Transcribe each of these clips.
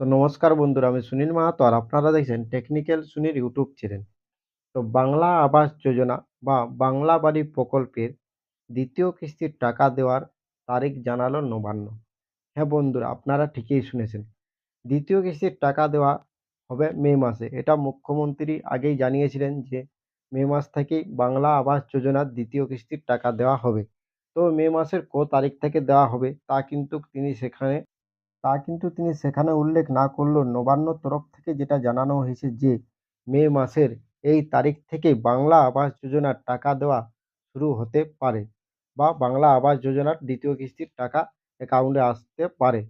তো নমস্কার বন্ধুরা, আমি সুনীল মাহাতো আর আপনারা দেখছেন টেকনিক্যাল সুনীল ইউটিউব চ্যানেল। তো বাংলা আবাস যোজনা বা বাংলা বাড়ি প্রকল্পের দ্বিতীয় কিস্তির টাকা দেওয়ার তারিখ জানালো নবান্ন। হ্যাঁ বন্ধুরা, আপনারা ঠিকই শুনেছেন। দ্বিতীয় কিস্তির টাকা দেওয়া হবে মে মাসে। এটা মুখ্যমন্ত্রী আগেই জানিয়েছিলেন যে মে মাস থেকেই বাংলা আবাস যোজনার দ্বিতীয় কিস্তির টাকা দেওয়া হবে। তো মে মাসের ক তারিখ থেকে দেওয়া হবে তা কিন্তু তিনি সেখানে তা কিন্তু তিনি সেখানে উল্লেখ না করলেও নবান্নর তরফ থেকে যেটা জানানো হয়েছে যে, মে মাসের এই তারিখ থেকে বাংলা আবাস যোজনার টাকা দেওয়া শুরু হতে পারে বা বাংলা আবাস যোজনার দ্বিতীয় কিস্তির টাকা অ্যাকাউন্টে আসতে পারে।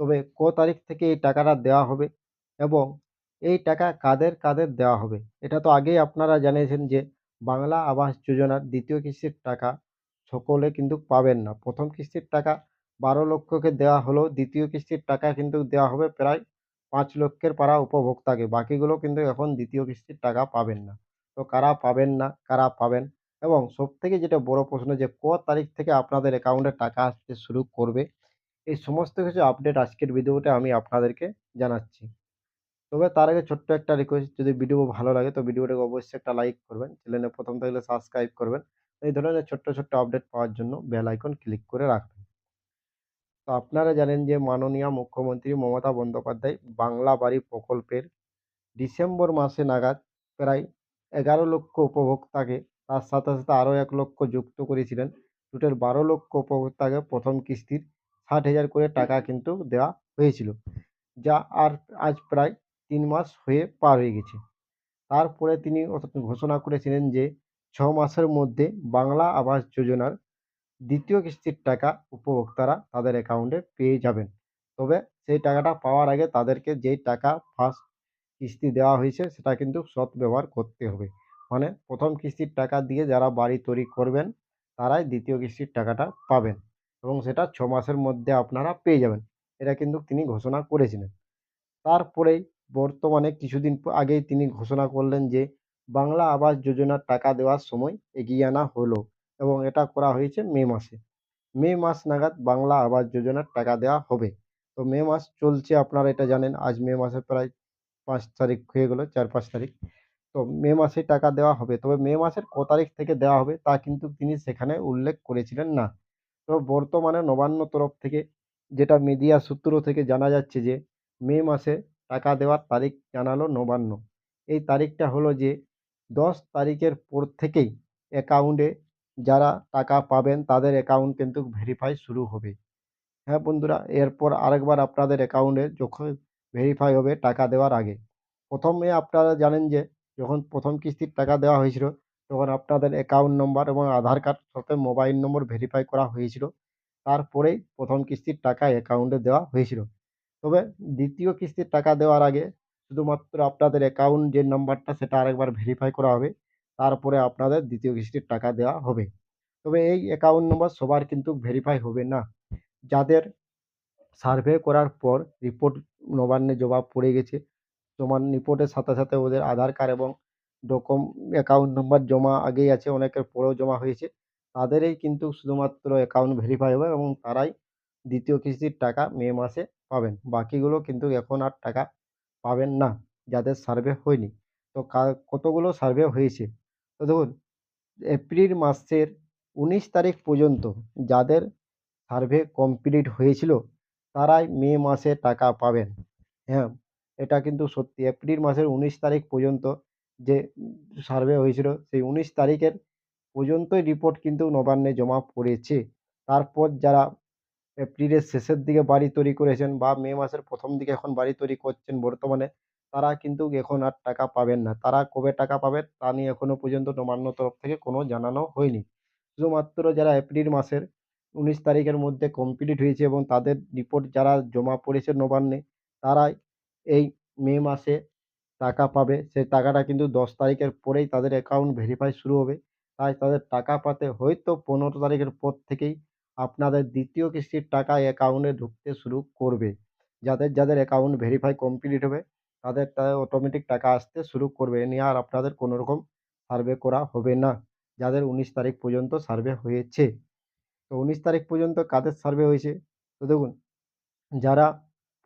তবে ক তারিখ থেকে এই টাকাটা দেওয়া হবে এবং এই টাকা কাদের কাদের দেওয়া হবে? এটা তো আগেই আপনারা জানিয়েছেন যে, বাংলা আবাস যোজনার দ্বিতীয় কিস্তির টাকা সকলে কিন্তু পাবেন না। প্রথম কিস্তির টাকা বারো লক্ষকে দেওয়া হলেও দ্বিতীয় কিস্তির টাকা কিন্তু দেওয়া হবে প্রায় পাঁচ লক্ষের পারা উপভোক্তাকে। বাকিগুলো কিন্তু এখন দ্বিতীয় কিস্তির টাকা পাবেন না। তো কারা পাবেন না, কারা পাবেন? এবং সবথেকে যেটা বড় প্রশ্ন যে, ক তারিখ থেকে আপনাদের অ্যাকাউন্টে টাকা আসতে শুরু করবে? এই সমস্ত কিছু আপডেট আজকের ভিডিওতে আমি আপনাদেরকে জানাচ্ছি। তবে তার আগে ছোট্ট একটা রিকোয়েস্ট যদি ভিডিও ভালো লাগে তো ভিডিওটাকে অবশ্যই একটা লাইক করবেন চ্যানেলে প্রথম থাকলে সাবস্ক্রাইব করবেন। এই ধরনের ছোট্ট ছোট্ট আপডেট পাওয়ার জন্য বেল আইকন ক্লিক করে রাখবেন। তো আপনারা জানেন যে মাননীয় মুখ্যমন্ত্রী মমতা বন্দ্যোপাধ্যায় বাংলা বাড়ি প্রকল্পের ডিসেম্বর মাসে নাগাদ প্রায় এগারো লক্ষ উপভোক্তাকে, তার সাথে সাথে আরও এক লক্ষ যুক্ত করেছিলেন। টোটাল বারো লক্ষ উপভোক্তাকে প্রথম কিস্তির ষাট হাজার করে টাকা কিন্তু দেওয়া হয়েছিল, যা আর আজ প্রায় তিন মাস হয়ে পার হয়ে গেছে। তারপরে তিনি ঘোষণা করেছিলেন যে ছ মাসের মধ্যে বাংলা আবাস যোজনার দ্বিতীয় কিস্তির টাকা উপভোক্তারা তাদের অ্যাকাউন্টে পেয়ে যাবেন। তবে সেই টাকাটা পাওয়ার আগে তাদেরকে যেই টাকা ফার্স্ট কিস্তি দেওয়া হয়েছে সেটা কিন্তু সৎ ব্যবহার করতে হবে। মানে প্রথম কিস্তির টাকা দিয়ে যারা বাড়ি তৈরি করবেন, তারাই দ্বিতীয় কিস্তির টাকাটা পাবেন এবং সেটা ছ মাসের মধ্যে আপনারা পেয়ে যাবেন। এটা কিন্তু তিনি ঘোষণা করেছিলেন। তারপরেই বর্তমানে কিছুদিন আগেই তিনি ঘোষণা করলেন যে বাংলা আবাস যোজনার টাকা দেওয়ার সময় এগিয়ে আনা হলো। এবং এটা করা হয়েছে মে মাসে। মে মাস নাগাদ বাংলা আবাস যোজনার টাকা দেওয়া হবে। তো মে মাস চলছে আপনারা এটা জানেন, আজ মে মাসের প্রায় পাঁচ তারিখ হয়ে গেলো, চার পাঁচ তারিখ। তো মে মাসে টাকা দেওয়া হবে। তবে মে মাসের ক তারিখ থেকে দেওয়া হবে তা কিন্তু তিনি সেখানে উল্লেখ করেছিলেন না। তো বর্তমানে নবান্ন তরফ থেকে যেটা মিডিয়া সূত্র থেকে জানা যাচ্ছে যে, মে মাসে টাকা দেওয়ার তারিখ জানালো নবান্ন। এই তারিখটা হলো যে, দশ তারিখের পর থেকেই অ্যাকাউন্টে যারা টাকা পাবেন তাদের অ্যাকাউন্ট কিন্তু ভেরিফাই শুরু হবে। হ্যাঁ বন্ধুরা, এরপর আরেকবার আপনাদের অ্যাকাউন্টে যখন ভেরিফাই হবে টাকা দেওয়ার আগে। প্রথমে আপনারা জানেন যে, যখন প্রথম কিস্তির টাকা দেওয়া হয়েছিল, তখন আপনাদের অ্যাকাউন্ট নম্বর এবং আধার কার্ড সাথে মোবাইল নম্বর ভেরিফাই করা হয়েছিল। তারপরেই প্রথম কিস্তির টাকা অ্যাকাউন্টে দেওয়া হয়েছিল। তবে দ্বিতীয় কিস্তির টাকা দেওয়ার আগে শুধুমাত্র আপনাদের অ্যাকাউন্ট যে নাম্বারটা সেটা আরেকবার ভেরিফাই করা হবে। তারপরে আপনাদের দ্বিতীয় কিস্তির টাকা দেওয়া হবে। তবে এই অ্যাকাউন্ট নম্বর সবার কিন্তু ভেরিফাই হবে না। যাদের সার্ভে করার পর রিপোর্ট নবান্নে জবাব পড়ে গেছে জমা রিপোর্টের সাথে সাথে ওদের আধার কার্ড এবং ডকম অ্যাকাউন্ট নম্বর জমা আগেই আছে, অনেকের পরেও জমা হয়েছে। তাদেরই কিন্তু শুধুমাত্র অ্যাকাউন্ট ভেরিফাই হবে এবং তারাই দ্বিতীয় কিস্তির টাকা মে মাসে পাবেন। বাকিগুলো কিন্তু এখন আর টাকা পাবেন না, যাদের সার্ভে হয়নি। তো কতগুলো সার্ভে হয়েছে? তো দেখুন, এপ্রিল মাসের উনিশ তারিখ পর্যন্ত যাদের সার্ভে কমপ্লিট হয়েছিল, তারাই মে মাসে টাকা পাবেন। হ্যাঁ এটা কিন্তু সত্যি। এপ্রিল মাসের উনিশ তারিখ পর্যন্ত যে সার্ভে হয়েছিল, সেই উনিশ তারিখের পর্যন্তই রিপোর্ট কিন্তু নবান্নে জমা পড়েছে। তারপর যারা এপ্রিলের শেষের দিকে বাড়ি তৈরি করেছেন বা মে মাসের প্রথম দিকে এখন বাড়ি তৈরি করছেন বর্তমানে তারা কিন্তু এখন আর টাকা পাবেন না। তারা কবে টাকা পাবেন তা নিয়ে এখনও পর্যন্ত নবান্ন তরফ থেকে কোনো জানানো হয়নি। শুধুমাত্র যারা এপ্রিল মাসের উনিশ তারিখের মধ্যে কমপ্লিট হয়েছে এবং তাদের রিপোর্ট যারা জমা পড়েছে নবান্নে, তারাই এই মে মাসে টাকা পাবে। সেই টাকাটা কিন্তু দশ তারিখের পরেই তাদের অ্যাকাউন্ট ভেরিফাই শুরু হবে। তাই তাদের টাকা পাতে হয়তো পনেরো তারিখের পর থেকেই আপনাদের দ্বিতীয় কিস্তির টাকা অ্যাকাউন্টে ঢুকতে শুরু করবে। যাদের যাদের অ্যাকাউন্ট ভেরিফাই কমপ্লিট হবে তাদের অটোমেটিক টাকা আসতে শুরু করবে। নিয়ে আর আপনাদের কোনো রকম সার্ভে করা হবে না। যাদের উনিশ তারিখ পর্যন্ত সার্ভে হয়েছে। তো উনিশ তারিখ পর্যন্ত কাদের সার্ভে হয়েছে? তো দেখুন, যারা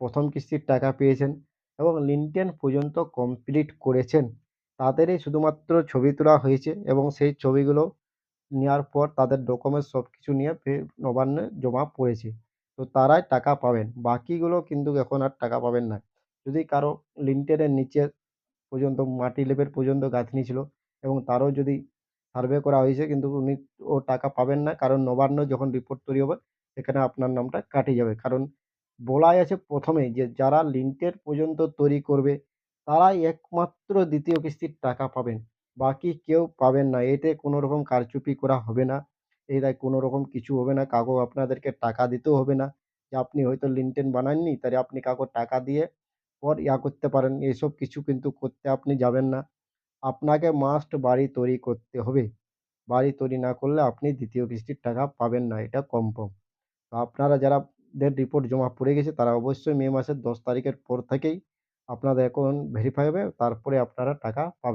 প্রথম কিস্তির টাকা পেয়েছেন এবং লিনটেন পর্যন্ত কমপ্লিট করেছেন, তাদেরই শুধুমাত্র ছবি তোলা হয়েছে এবং সেই ছবিগুলো নেওয়ার পর তাদের ডকুমেন্টস সব কিছু নিয়ে নবান্নে জমা পড়েছে। তো তারাই টাকা পাবেন। বাকিগুলো কিন্তু এখন আর টাকা পাবেন না। যদি কারও লিনটেনের নিচে পর্যন্ত, মাটি লেভেল পর্যন্ত গাঁথনি ছিল এবং তারও যদি সার্ভে করা হয়েছে কিন্তু উনি ও টাকা পাবেন না, কারণ নবান্ন যখন রিপোর্ট তৈরি হবে, সেখানে আপনার নামটা কাটে যাবে। কারণ বলাই আছে প্রথমেই যে যারা লিন্টের পর্যন্ত তৈরি করবে, তারাই একমাত্র দ্বিতীয় কিস্তির টাকা পাবেন। বাকি কেউ পাবেন না। এতে কোনো রকম কারচুপি করা হবে না। এটায় কোনো রকম কিছু হবে না। কাউকে আপনাদেরকে টাকা দিতেও হবে না। যে আপনি হয়তো লিনটেন বানাননি তাই আপনি কাউকে টাকা দিয়ে পর ইয়া করতে পারেন। এসব কিছু কিন্তু করতে আপনি যাবেন না। আপনাকে মাস্ট বাড়ি তৈরি করতে হবে। বাড়ি তৈরি না করলে আপনি দ্বিতীয় কিস্তির টাকা পাবেন না। এটা কনফার্ম তো আপনারা যারা দের রিপোর্ট জমা পড়ে গেছে, তারা অবশ্যই মে মাসের দশ তারিখের পর থেকেই আপনাদের অ্যাকাউন্ট ভেরিফাই হবে। তারপরে আপনারা টাকা পাবেন।